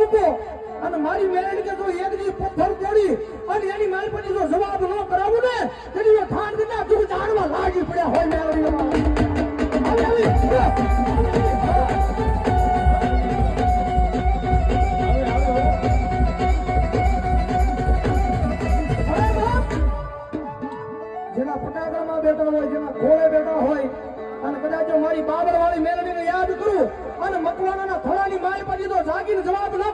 મૂકો અને મારી મેરેજ કે જો એક દી પથ્થર તોડી અને એની માલપણી જો જવાબ ન કરાવું ને, તેની ઠાણ કરતા તું જાણવા લાગી પડ્યા હોય મેળવી બેઠા હોય, જેના ખોળે બેઠા હોય, અને કદાચ મારી બાબર વાળી મેલડીને યાદ કરું, અને મકવાણાના થોડાની માય પછી તો જાગીને જવાબ ન